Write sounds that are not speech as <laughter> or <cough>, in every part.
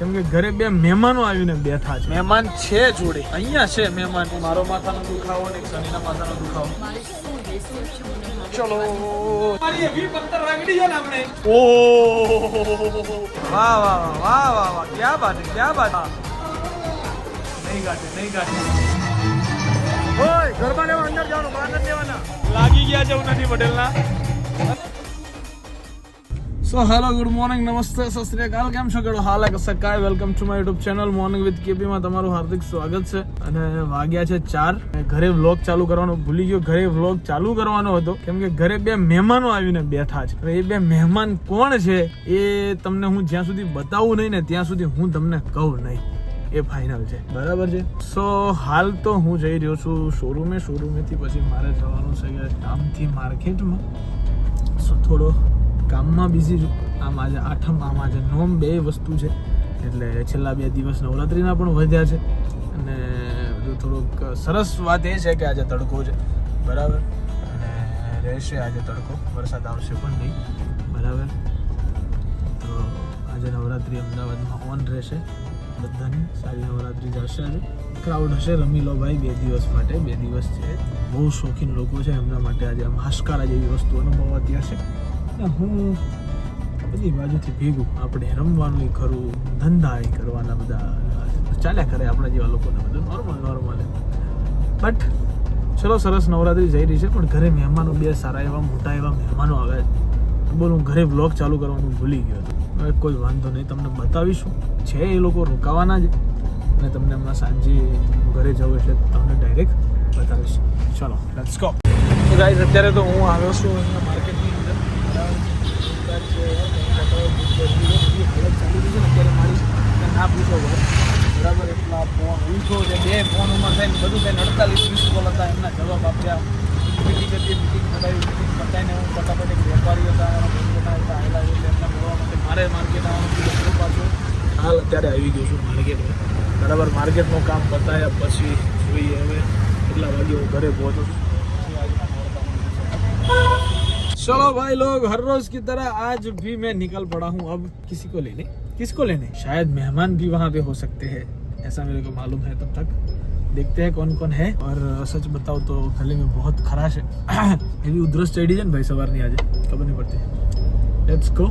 કેમ કે ઘરે બે મહેમાનો આવીને બેઠા છે. મહેમાન છે જોડે. અહીંયા છે મહેમાન. મારો માથાનો દુખાવો ને શનિના માથાનો દુખાવો. ચલો. મારી વાહ વાહ વાહ વાહ વાહ ક્યા બાત ક્યા બાત નહીં ગાટે નહીં ગાટે ઓય ગરબા લેવા લાગી ગયા છે ઉન્નતિ પટેલના. સો હેલો ગુડ મોર્નિંગ નમસ્તે સત શ્રી અકાલ કેમ છો કેડો હાલ એક કાય welcome to my YouTube channel morning with કેપીમાં તમારું હાર્દિક સ્વાગત છે. અને વાગ્યા છે ચાર. ઘરે વ્લોગ ચાલુ કરવાનો ભૂલી ગયો. ઘરે વ્લોગ ચાલુ કરવાનો હતો. કેમ કે ઘરે બે મહેમાનો આવીને બેઠા છે. એ બે મહેમાન કોણ છે, એ તમને હું જ્યાં સુધી બતાવું નહીં ને ત્યાં સુધી હું તમને કહું નહીં. એ ફાઇનલ છે. બરાબર છે? સો હાલ તો હું જઈ રહ્યો છું શોરૂમે શોરૂમેથી પછી મારે જવાનું છે કે કામથી માર્કેટમાં સો થોડો કામમાં બિઝી છું. આમ આજે આઠમ, આમ આજે નોમ બે વસ્તુ છે. એટલે છેલ્લા બે દિવસ નવરાત્રિના પણ વધ્યા છે. અને બધું થોડુંક સરસ વાત એ છે કે આજે તડકો છે. બરાબર? અને રહેશે આજે તડકો. વરસાદ આવશે પણ નહીં. બરાબર? તો આજે નવરાત્રિ અમદાવાદમાં ઓન રહેશે. બધાની સારી નવરાત્રિ જશે આજે. ક્રાઉડ હશે, રમી લો ભાઈ, બે દિવસ માટે. બે દિવસ છે. બહુ શોખીન લોકો છે. એમના માટે આજે આમ હાશકારા જેવી વસ્તુ અનુભવાતી હશે. હું બધી બાજુથી ભેગું આપણે રમવાનું કરવું ધંધા એ કરવાના બધા. ચાલ્યા કરે આપણા જેવા લોકોને બધું. નોર્મલ નોર્મલ બટ ચલો સરસ નવરાત્રી જઈ રહી છે, પણ ઘરે મહેમાનો બે સારા એવા, મોટા એવા મહેમાનો આવ્યા છે. બોલ, હું ઘરે બ્લોગ ચાલુ કરવાનું ભૂલી ગયો હતો હવે કોઈ વાંધો નહીં, તમને બતાવીશું. છે એ લોકો રોકાવાના જ. અને તમને હમણાં સાંજે ઘરે જાઉં એટલે તમને ડાયરેક્ટ બતાવીશ. ચલો લેટ્સ ગો ગાઈઝ અત્યારે તો હું આવ્યો છું અહીંયા માર્કેટની અંદર બરાબર. કદાચ, અ, બધી હાલત ચાલી રહી છે ને અત્યારે મારી કે ના પૂછો ભાઈ બરાબર એટલા ફોન ઊંચો છે બે ફોન ઉમાં થઈને બધું થઈને અડતાલીસ વીસ કોલ હતા એમના જવાબ આપ્યા મિટિંગ હતી મિટિંગ પતાવી મિટિંગ પતાવીને હું ફટાફટ એક વેપારી હતા એના બંધ હતા આવેલા એટલે એમને મળવા માટે મારે માર્કેટ આવવાનું કીધું થોડું પાછું હાલ અત્યારે આવી ગયો છું માર્કેટમાં બરાબર માર્કેટનું કામ પતાયા પછી જોઈએ હવે કેટલા વાગે હું ઘરે પહોંચું છું પછી આજના નોરતા चलो भाई लोग हर रोज की तरह आज भी मैं निकल पड़ा हूँ अब किसी को लेने किसको लेने शायद मेहमान भी वहाँ पे हो सकते हैं ऐसा मेरे को मालूम है तब तक देखते हैं कौन कौन है और सच बताओ तो गले में बहुत खराश है એવી ઉધરસ ચડી છે ને ભાઈ સવારની આજે ખબર નહીં પડતી લેટ્સ ગો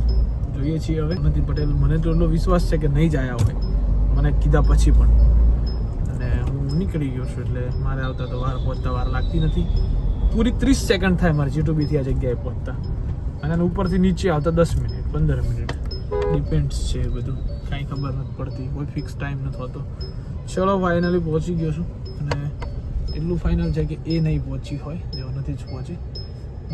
જોઈએ છીએ હવે નથી પટેલ મને તો એટલો વિશ્વાસ છે કે નહીં જાય હોય મને કીધા પછી પણ અને હું નીકળી ગયો છું એટલે મારે આવતા તો વાર પહોંચતા વાર લાગતી નથી પૂરી ત્રીસ સેકન્ડ થાય મારે જીટુબીથી આ જગ્યાએ પહોંચતા અને એના ઉપરથી નીચે આવતા દસ મિનિટ પંદર મિનિટ ડિપેન્ડ્સ છે બધું. કાંઈ ખબર નથી પડતી. કોઈ ફિક્સ ટાઈમ નથી હોતો. ચલો ફાઇનલી પહોંચી ગયો છું. અને એટલું ફાઇનલ છે કે એ નહીં પહોંચી હોય. જેઓ નથી જ પહોંચી.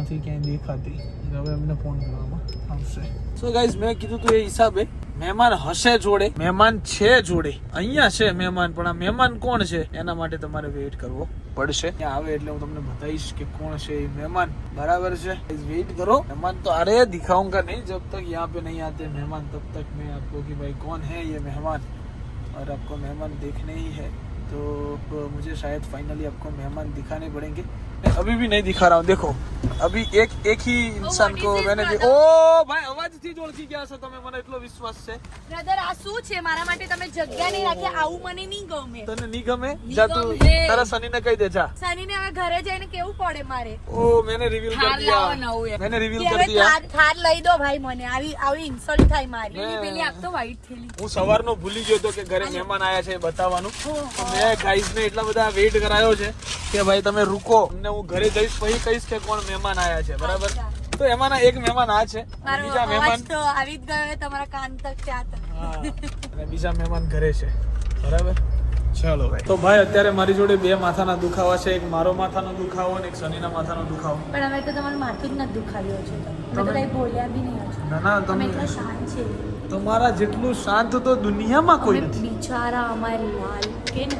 નથી ક્યાંય દેખાતી. હવે એમને ફોન કરવામાં આવશે. સો ગાઈઝ મેં કીધું તું એ હિસાબે. મહેમાન હશે જોડે. મહેમાન છે જોડે. અહીંયા છે મહેમાન, પણ આ મહેમાન કોણ છે? એના માટે તમારે વેઇટ કરવો. પડશે ત્યાં આવે એટલે હું તમને બતાવીશ કે કોણ છે એ મહેમાન બરાબર છે વેઇટ કરો મહેમાન તો अरे दिखाऊंगा नहीं जब तक यहाँ पे नहीं आते मेहमान तब तक मैं आपको कि भाई कौन है ये मेहमान और आपको मेहमान देखने ही है तो अब मुझे शायद फाइनली आपको मेहमान दिखाने पड़ेंगे मैं अभी भी नहीं दिखा रहा हूँ देखो अभी एक एक ही इंसान what को is this, मैंने brother? ओ ભાઈ અવાજથી જ ઓળખી ગયા છો તમે મને એટલો વિશ્વાસ છે બ્રધર આ શું છે મારા માટે તમે જગ્યા નહીં રાખી આવું મને નહીં ગમે તને નહીં ગમે નહીં જા તું ગમે. તારા સનીને કહી દે જા સનીને હવે ઘરે જઈને કેવું પડે મારે ઓ मैंने रिवील कर થાર दिया લાવો નવું એમ. मैंने रिवील કે कर હવે दिया થાર થાર લઈ દો ભાઈ મને આવી આવી ઇન્સલ્ટ થાય મારી મેં- પેલી આપ તો white થેલી હું સવારનો ભૂલી ગયો તો કે ઘરે મહેમાન આયા છે એ બતાવવાનું ઓહો. તો મેં ગાઈઝ ને એટલા બધા વેઇટ કરાયો છે કે ભાઈ તમે રૂકો અમને હું ઘરે જઈશ પછી કહીશ કે કોણ મહેમાન આયા છે બરાબર? તો એમાંના એક મહેમાન આ છે બીજા મહેમાન તો આવી જ ગયો તમારા કાન તક તક? અને બીજા મહેમાન ઘરે છે બરાબર? ચલો ભાઈ. તો ભાઈ અત્યારે મારી જોડે બે માથાના દુખાવા છે એક મારો માથાનો દુખાવો અને એક શનિના માથાનો દુખાવો. પણ અમે તો તમારું માથું જ ન દુખાવ્યો છે તમે તો તમે- કઈ બોલ્યા બી નહીં ના ના તમે એટલા શાંત છે. તમારા જેટલું શાંત તો દુનિયામાં કોઈ નથી. બિચારા અમારી લાલ કે ને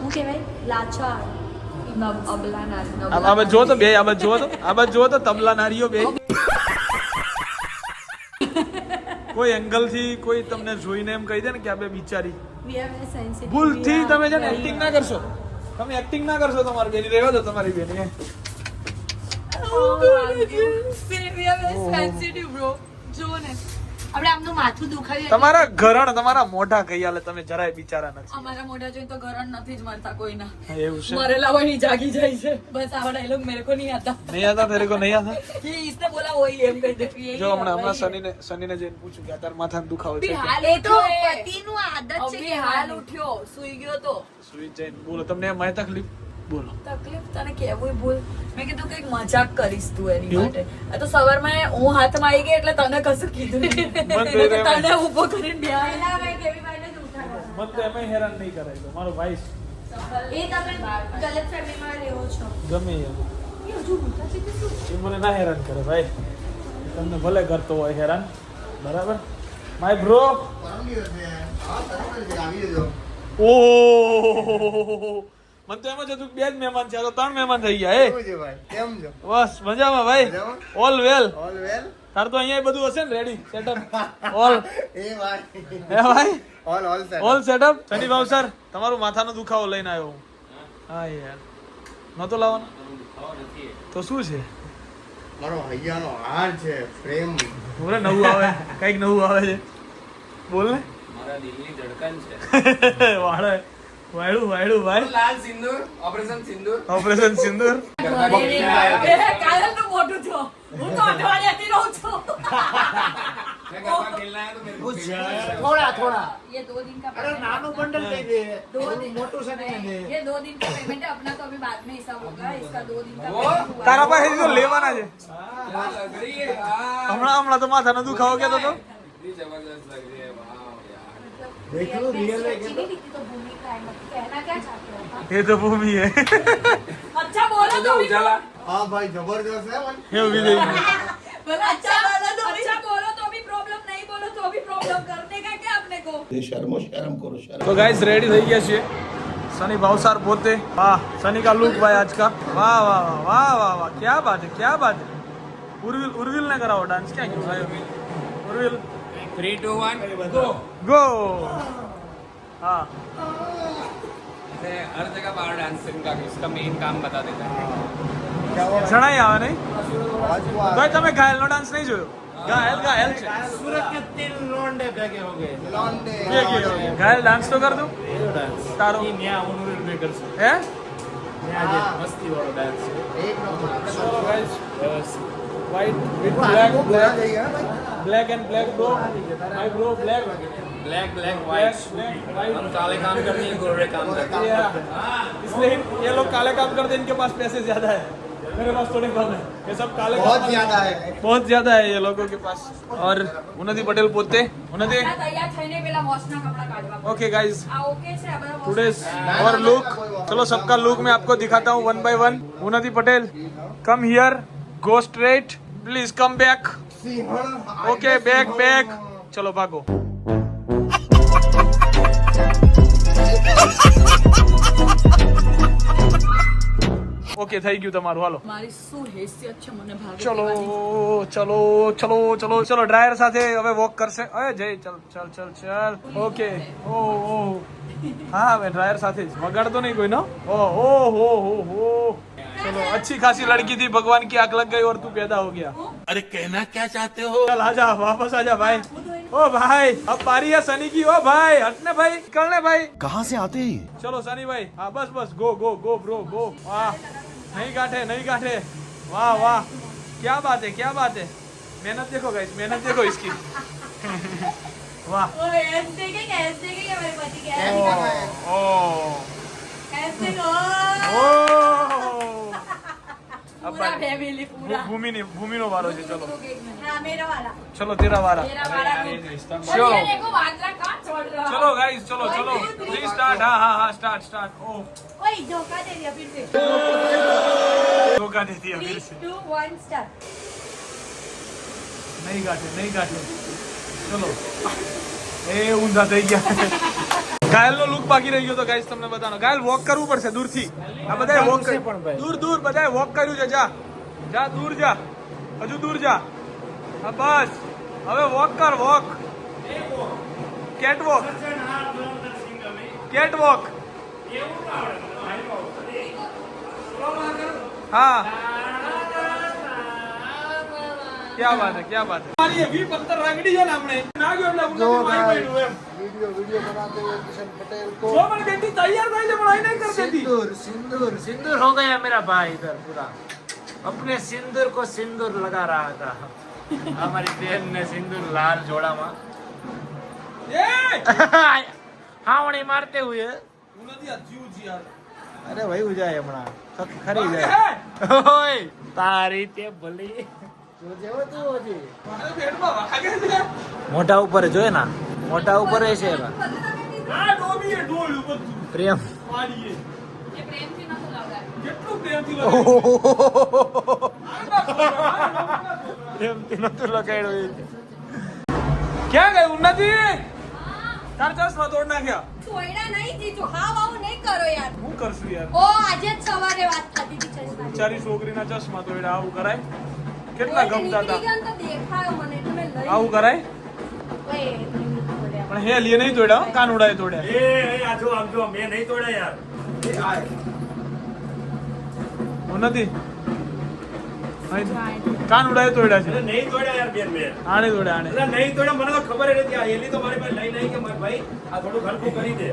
હું કહેવાય લાચાર. આ જો તો બે આ જો તો આ જો તો તબલા નારીઓ બે. કોઈ એંગલથી કોઈ તમને જોઈને એમ કહી દે ને કે આ બે બિચારી. ભૂલથી તમે છે ને એક્ટિંગ ના કરશો. તમે એક્ટિંગ ના કરશો તમારી બેની રહેવા દો તમારી બેની Oh, we are very sensitive, bro. ને. આપણે આમનું માથું દુખાવી તમારા ઘરણ તમારા મોઢા કૈયાલે તમે જરાય બિચારા નથી. અમારા મોઢા જોઈને તો ઘરણ નથી જ મરતા કોઈના. એવું છે. મરેલા હોયની જાગી જાય છે. બસ આવા ડાયલોગ મેરે કો નહીં આતા. નહીં આતા તેરે કો નહીં આતા? કે ઇસને બોલા હોય એમ કહી દે. જો હમણાં હમણાં સનીને સનીને જઈને પૂછું કે તાર માથાનો દુખાવો છે હાલ એ તો પતિનું આદત છે કે હાલ ઉઠ્યો સુઈ ગયો તો. સુઈ જઈને બોલો તમને એમ તકલીફ બોલો. તકલીફ તને કેવું ભૂલ? મેં કીધું કંઈક મજાક કરીશ તું એની માટે. આ તો સવારમાં હું હાથમાં આવી ગઈ એટલે તને કશું કીધું તને ઊભો કરીને. પહેલા મેં કેવીભાઈને જ ઉઠાડ્યા. મને તો એમાં હેરાન નહીં કરાય તો. મારો ભાઈ એ તમે ગલત ફેમિલીમાં રહો છો. ગમે એ. હજુ કે? એ મને ના હેરાન કરે ભાઈ. તમને ભલે કરતો હોય હેરાન. બરાબર? માય બ્રો ઓ મને તો એમ જ હતું બે જ મહેમાન છે તો ત્રણ મહેમાન થઈ ગયા એ બસ મજામાં ભાઈ. ઓલ વેલ ઓલ વેલ તાર તો અહીંયા બધું હશે ને રેડી સેટઅપ ઓલ એ ભાઈ. ઓલ સેટઅપ સની ભાવ સર તમારું માથાનો દુખાવો લઈને આવ્યો હું. હા યાર. નહોતો લાવવાનો? તો શું છે? મારો હૈયાનો હાર છે પ્રેમ. બોલે નવું આવે. કંઈક નવું આવે છે. બોલ ને. મારા દિલની ધડકન છે. <laughs> વાળે વાયડું વાયડું ભાઈ લાલ સિંદૂર ઓપરેશન સિંદૂર ઓપરેશન સિંદૂર એ કાયલનું મોઢું થયો. હું તો અઠવાડિયાથી રહું છું. मैं गरबा खेलना है तो मेरे को भेजना। થોડા થોડા ये दो दिन का અરે payment નાનું है। બંડલ દઈ દે दो दिन મોટું છે ને દે ये दो दिन का पेमेंट है अपना तो अभी बाद में हिसाब होगा इसका दो दिन का वो? payment हुआ તારા है। પાસે તો લેવાના છે हाँ, लग रही है हाँ। હમણાં હમણાં તો માથાનો દુખાવો કેતો તો इतनी जबरदस्त लग रही है वाह यार દેખ લો पैसे રિયલ अच्छी नहीं दिखती तो भूमिका है मतलब कहना क्या चाहते हो आप? એ તો ભૂમિ હે अच्छा बोलो तो तो भी उजाला હા ભાઈ જબરદસ્ત હે ભાઈ એવું વિજય बोलो अच्छा बोलो तो अच्छा बोलो तो भी प्रॉब्लम नहीं बोलो तो भी प्रॉब्लम करने का क्या अपने को શર્મો શરમ કરો શરમ तो गाइस रेडी થઈ ગયા છીએ सनी भावसार पोते वाह सनी का लुक भाई आज का वाह वाह वाह वाह वाह वाह क्या बात है क्या बात है उर्विल उर्विल ने कराओ डांस क्या क्यों भाई Urvil three two one go go हाँ हर जगह बाहर डांसिंग જણાઈ આવે નહીં. ભાઈ તમે ઘાયલ ડાન્સ નહીં જોયો? ઘાયલ ઘાયલ છે. સુરત કે તીન લોન્ડે ભેગે હો ગયે. લોન્ડે ઘાયલ ડાન્સ તો કર દો. તારો. ઈ ન્યા હે? મસ્તી વાળો ડાન્સ છે. White with black black black and black bro I bro black black black white हम काले काम करते हैं गोरे काम करते हैं। इसलिए ये लोग काले काम करते हैं इनके पास पैसे ज़्यादा है। मेरे पास थोड़े कम है। ये सब काले बहुत ज़्यादा है। बहुत ज़्यादा है ये लोगों के पास। और उन्नति पटेल बोलते उन्नति। ओके गाइस टुडे और लुक चलो सबका लुक मैं आपको दिखाता हूँ one by one Unnati Patel come here go straight please come back okay back back ચલો ભાગો ઓકે થઈ ગયું તમારું. હાલો. મારી શું હેસિયત છે મને ચલો ચલો ચલો ચલો ચલો ડ્રાયર સાથે હવે વોક કરશે. અરે જય ચલ ચલ ચલ ચલ. ઓકે ઓ ઓ. હા હવે ડ્રાયર સાથે જ. વગાડતો નહીં કોઈનો ઓ હો હો હો હો. चलो अच्छी खासी लड़की थी भगवान की आग लग गई और तू पैदा हो गया। अरे कहना क्या चाहते हो? चल आजा वापस आजा भाई। ओ भाई अब पारी है सनी की ओ भाई हटने भाई निकलने भाई। कहाँ से आते हैं चलो सनी भाई हाँ बस बस गो गो गो ब्रो गो वाह नहीं काटे नहीं काटे वाह वाह क्या बात है क्या बात है। मेहनत देखो गाइस मेहनत देखो इसकी। वाह। ओ, ऐसे देखेंगे ऐसे देखेंगे मेरे पति के ऐसे ओ ऐसे को ओ। ભૂમિનો વારો છે ચલો. ચલો તેરા વારા ચલો ગાઈસ ચલો ચલો. સ્ટાર્ટ હા હા હા સ્ટાર્ટ સ્ટાર્ટ ઓ ઓય નહીં ગાઠે નહીં ગાઠે ચલો. એ ઊંધા થઈ ગયા. ઘાયલ નો લુક બાકી રહી ગયો તો ગાઈસ તમને બતાવો ગાયલ વોક કરવું પડશે દૂરથી. આ બધા વોક દૂર દૂર બધા વોક કર્યું છે જા. જા દૂર જા. હજુ દૂર જા. હા બસ. હવે વોક કર walk cat walk cat walk હા. ક્યાં વાત હે ક્યાં વાત હે મારી એ વી પત્તર રાગડી છે ને આપણે. નાગ્યો એટલે जो ઉન્નતિ મારી પડ્યું એમ. वीडियो वीडियो बनाते हुए किशन पटेल को જો પણ બેટી તૈયાર થઈ છે પણ આઈ નહીં કરી દેતી सिंदूर सिंदूर सिंदूर हो गया मेरा भाई इधर पूरा अपने सिंदूर को सिंदूर लगा रहा था हमारी बहन ने सिंदूर लाल जोड़ा में એ हावड़ी मारते हुए ઉન્નતિ આ જીવ જી યાર અરે ભાઈ ઉજાય હમણાં ખરી ખરી વાગે જાય હે ઓય તારી તે ભલી મોઢા ઉપર જોયે ના. મોઢા ઉપર એ છે પ્રેમ. પ્રેમથી નતું લગાડ્યું ક્યાં ઉન્નતિ? તાર ચશ્મા તોડ નાખ્યા. છોયડા નહીં જીજુ હાવ આવું નહીં કરો યાર. હું કરશું યાર? ઓ આજે જ સવારે વાત થતી હતી ચશ્માની. બિચારી છોકરીના ચશ્મા તોડ્યા આવું કરાય? કેટલા ગમતા હતા? ગયો ને તો દેખાયો મને એટલે મેં લઈ આવું કરાય. પણ હે લીએ નહીં તોડ્યા હો, કાનુડાએ તોડ્યા. એ આ જો આમ જો મે નહીં તોડ્યા યાર. ઉન્નતિ કાનુડાએ તોડ્યા છે. નહીં તોડ્યા યાર બેન મેં. આને તોડ્યા આને નહીં તોડ્યા મને તો ખબર જ નથી. આ એલી તો મારી પાસે લઈ નહીં કે મારા ભાઈ આ થોડું હલકું કરી દે.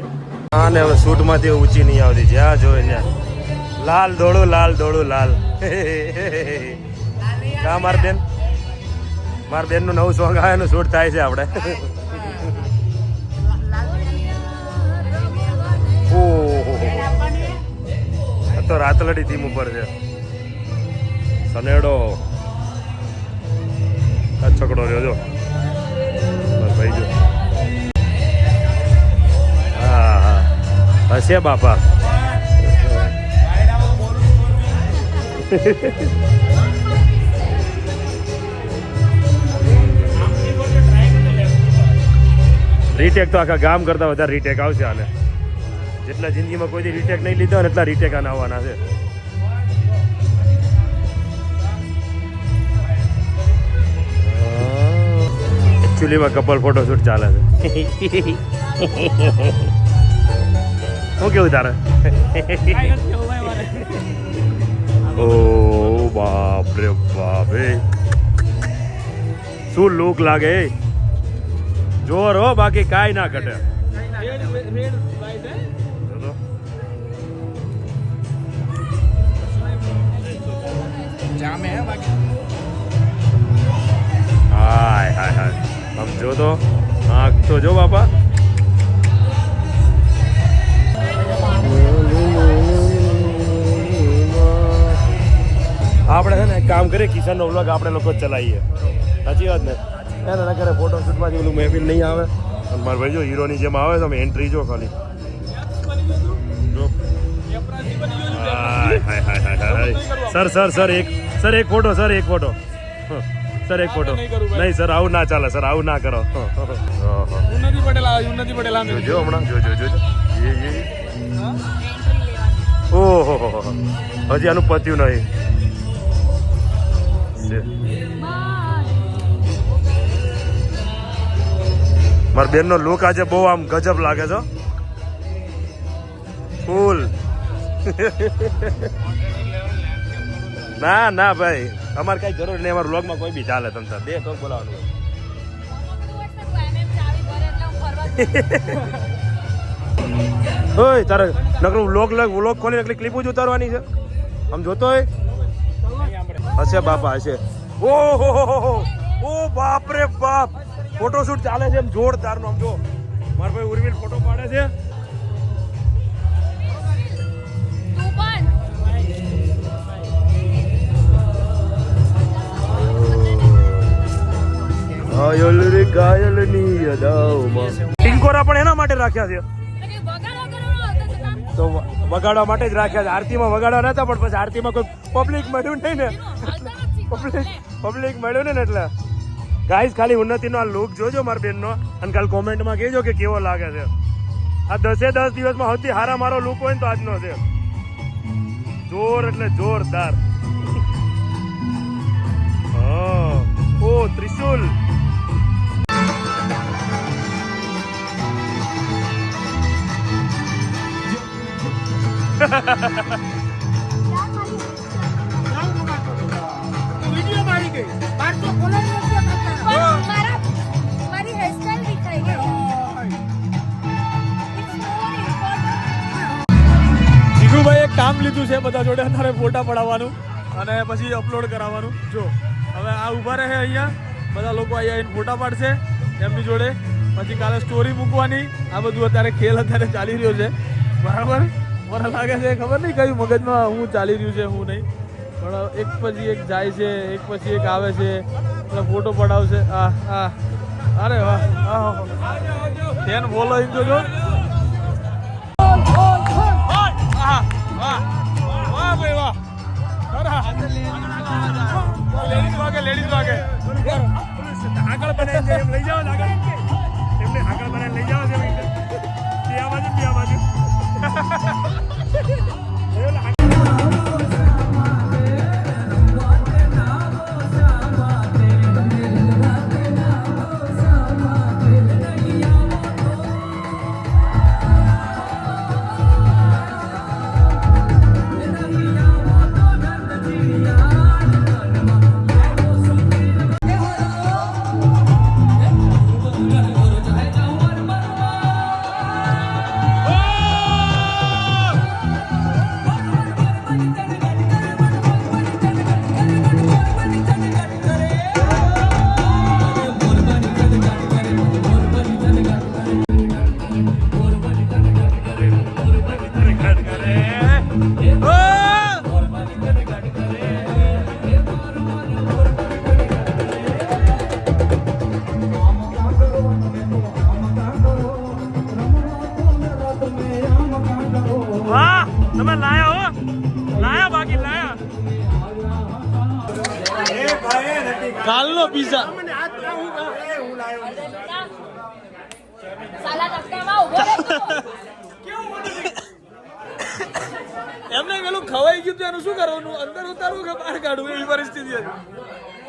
આને હવે સૂટમાંથી ઊંચી નહીં આવતી. જ્યાં જોઈ ત્યાં. લાલ દોડું લાલ દોડું લાલ. <laughs> કા માર બેન. માર બેનનું નવું સોંગ આવે એનું શૂટ થાય છે આપણે ઓહો. તો રાતલડી થીમ ઉપર છે. સનેડો. છકડો રહ્યો, જો. બસ, ભાઈ, જો. હા હા. હશે, બાપા. રીટેક તો આખા ગામ કરતા વધારે રીટેક આવશે આને. જેટલા જિંદગીમાં કોઈ રીટેક નહીં લીધો ને એટલા રીટેક આને આવવાના છે. એકચ્યુઅલીમાં કપલ ફોટોશૂટ ચાલે છે. શું કેવું તારે? ઓ બાપ રે બાપ શું લુક લાગે? જોર હો બાકી કાંઈ ના ઘટે. હાય હાય હાય. સમજો તો આંખ તો જો બાપા. આપણે છે ને કામ કરીએ કિસાનનો વ્લોગ આપણે લોકો ચલાવીએ. સાચી વાત ને? એને ના કરે ફોટો શૂટમાંથી પેલું મહેફિલ નહીં આવે. અને મારા ભાઈ જો હીરોની જેમ આવે તમે એન્ટ્રી જો ખાલી. જો. અપરાધી બની ગયો છું હાય હાય હાય હાય હાય. સર સર સર એક સર એક ફોટો સર એક ફોટો હ, સર એક ફોટો નહીં સર આવું ના ચાલે સર આવું ના કરો. હ, હ, હ. ઉન્નતિ પટેલ ઉન્નતિ પટેલ આમ જો જો હમણાં જો જો જો. જો. એ, એ. ઓહો હો, હો, હો. હજી આનું પત્યું નહીં. મારા બેનનો લુક આજે બહુ આમ ગજબ લાગે છે. ફૂલ. ના ના ભાઈ. અમારે કઈ જરૂર નહીં. અમારા વ્લોગમાં કોઈ બી ચાલે તમ તાર. બે કોક બોલાવાનું. ઓય, તારે નકરું વ્લોગ વ્લોગ ખોલી નકલી ક્લિપ જ ઉતારવાની છે? આમ જોતો હોય? હશે બાપા, હશે. ઓહો હો હો. ઓ બાપ રે બાપ. ફોટોશૂટ ચાલે છે એમ જોરદાર નો આમ જો મારા ભાઈ ઉર્વિલ ફોટો પાડે છે. ઘાયલ રે ઘાયલની અદાઓમાં ટિંકોરા પણ એના માટે રાખ્યા છે. તો વગાડવા માટે જ રાખ્યા છે. આરતીમાં વગાડવા નતા પણ પછી આરતીમાં કોઈ પબ્લિક મળ્યું નહીં ને. પબ્લિક પબ્લિક મળ્યું ને એટલે. ગાઈસ ખાલી ઉન્નતિનો આ લુક જોજો મારા બેનનો અને કાલ કોમેન્ટમાં કહેજો કે કેવો લાગે છે. આ દસે દસ દિવસમાં સૌથી હારા મારો લુક હોય ને તો આજનો છે. જોર એટલે જોરદાર. હા. ઓ ત્રિશુલ. <laughs> વીડિયો મારી ગઈ. બાર તો મારી જીગુભાઈ એક કામ લીધું છે બધા જોડે, અત્યારે ફોટા પડાવવાનું અને પછી અપલોડ કરાવવાનું. જો, હવે આ ઊભા રહે અહીંયા. બધા લોકો અહીંયા આવીને ફોટા પાડશે એમની જોડે. પછી કાલે સ્ટોરી મૂકવાની. આ બધું અત્યારે ખેલ અત્યારે ચાલી રહ્યો છે. બરાબર? મને લાગે છે, ખબર નહીં કયું મગજમાં હું ચાલી રહ્યું છે, હું નહીં. પણ એક પછી એક જાય છે, એક પછી એક આવે છે. એટલે ફોટો પડાવશે. આ આ. અરે વાહ ફેન એમ તો જો. કાલનો પીઝા. એમને પેલું ખવાઈ ગયું તો એનું શું કરવાનું? અંદર ઉતારવું કે બહાર કાઢવું? એવી પરિસ્થિતિ હતી.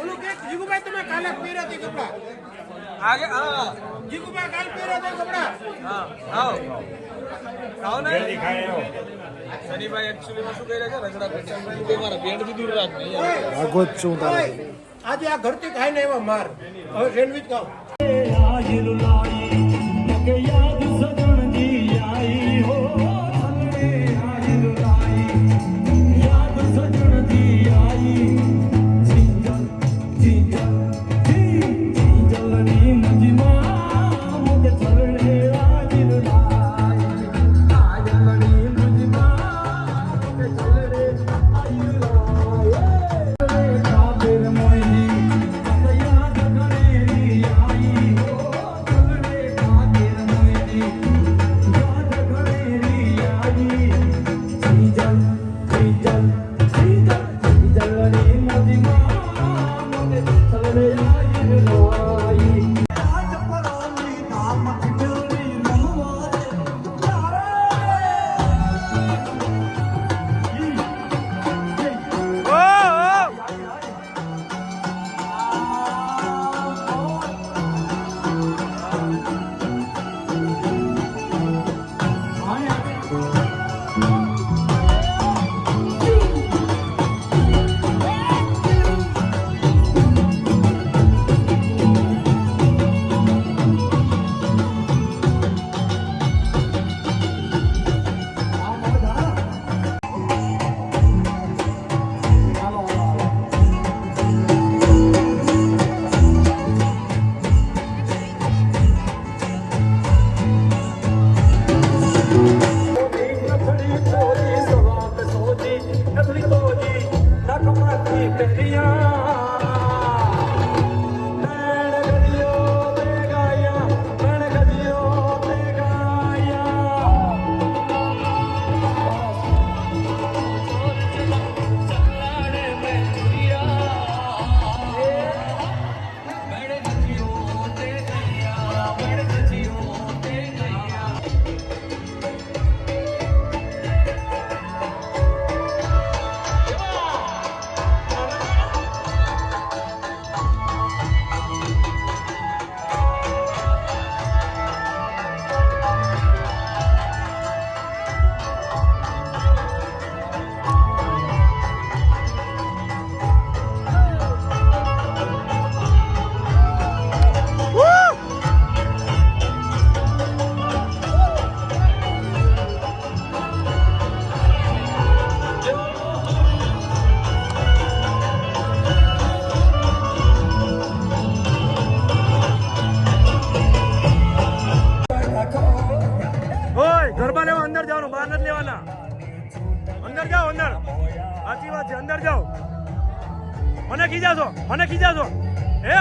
ઓલું જીગુભાઈ તમે કાલે પહેર્યા તે કપડા? આગે હા. જીગુભાઈ કાલ પહેર્યા તે કપડા? હા આવો. ખાઓ ને. શનિભાઈ એકચ્યુઅલી શું કહી રહ્યા છે રગડા પેટા દૂર રાખ. આજે આ ઘરથી ખાઈને એવા માર. હવે સેન્ડવિચ ખાવ યાદ રી આઈ હો ખીજાશો ખીજા છો હે?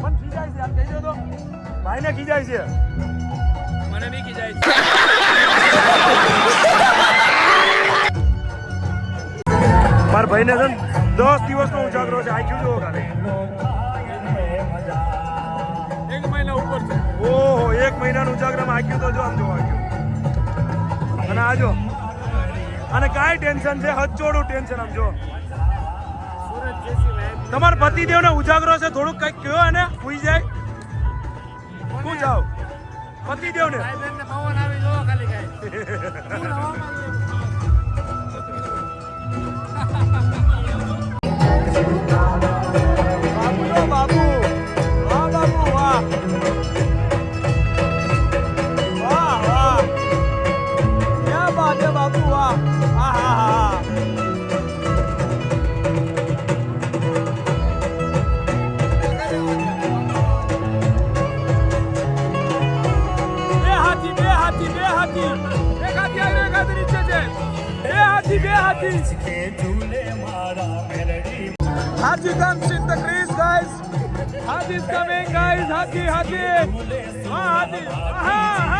મને ખીજાય છે આમ કહી દો તો. ભાઈને ખીજાય છે. મને બી ખીજાય મારા ભાઈને છે દસ દિવસનો ઉજાગરો છે આઈક્યુ જુઓ કાલે એક મહિના ઉપર છે. ઓહો એક મહિનાનું ઉજાગરામાં આઈક્યુ તો જો આમ જો આઈક્યુ અને આ જો. અને કાંઈ ટેન્શન છે હચોડું ટેન્શન આમ જો. તમારા પતિદેવને ઉજાગરો છે થોડુંક કંઈક કયો અને ભૂઈ જાય. શું જાઓ પતિદેવને. Thank આવી <laughs> Haji comes in the crease, guys. Haji is coming, guys. Haji, Haji. Ah, Haji. Aha,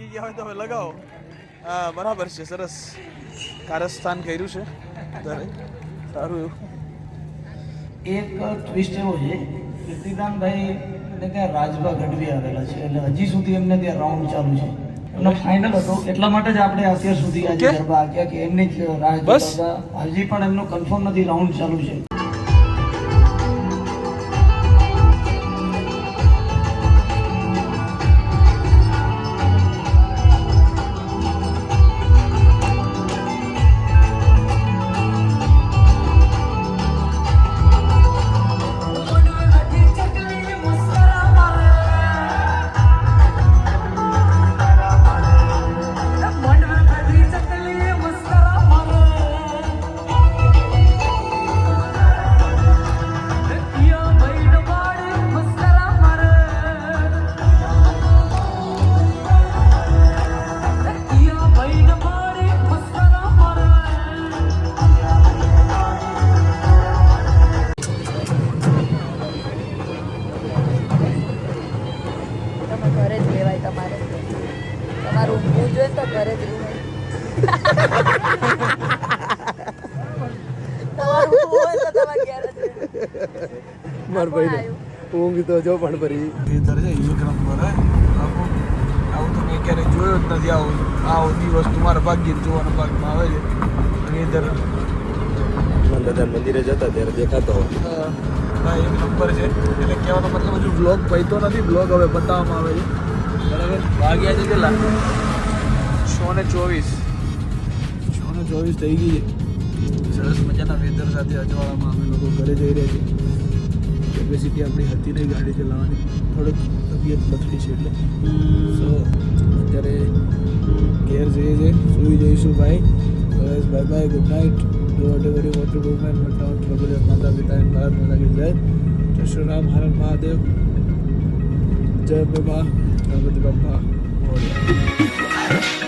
લાગી ગયા હોય તો હવે લગાવો. હા બરાબર છે સરસ. કારસ્થાન કર્યું છે ત્યારે સારું એવું. એક ટ્વિસ્ટ એવો છે કીર્તિદાનભાઈ એટલે ત્યાં રાજભા ગઢવી આવેલા છે એટલે હજી સુધી એમને ત્યાં રાઉન્ડ ચાલુ છે. એમનો ફાઇનલ હતો એટલા માટે જ આપણે અત્યાર સુધી આજે ગરબા આગ્યા કે એમની જ રાહ બસ. હજી પણ એમનો કન્ફર્મ નથી રાઉન્ડ ચાલુ છે. ઊંઘ તો જો પણ ફરી વેધર છે એક નંબર આવું. તો મેં ક્યારેય જોયો જ નથી. આવું આવો વસ્તુ મારા ભાગ્ય જોવાના ભાગમાં આવે છે. વેધર દાદા મંદિરે જતા ત્યારે દેખાતો ના એક નંબર છે. એટલે કહેવાનો મતલબ હજુ બ્લોગ પૈતો નથી. બ્લોગ હવે બતાવવામાં આવે છે. બરાબર? વાગ્યા છે કેટલા? છ ને ચોવીસ. છ ને ચોવીસ થઈ ગઈ છે. સરસ મજાના વેધર સાથે અજવાળામાં અમે લોકો ઘરે જઈ રહ્યા છીએ. કેપેસિટી આપણી હતી નહીં ગાડી ચલાવવાની, થોડીક તબિયત લથડી છે એટલે. સો અત્યારે ઘેર જઈએ છે સુઈ જઈશું ભાઈ. બસ bye bye good night do whatever you what to do man but not trouble your માતા પિતા એન્ડ ભારત માતા કી જય જય શ્રી રામ હર મહાદેવ જય બાબા ગણપતિ મોરયા.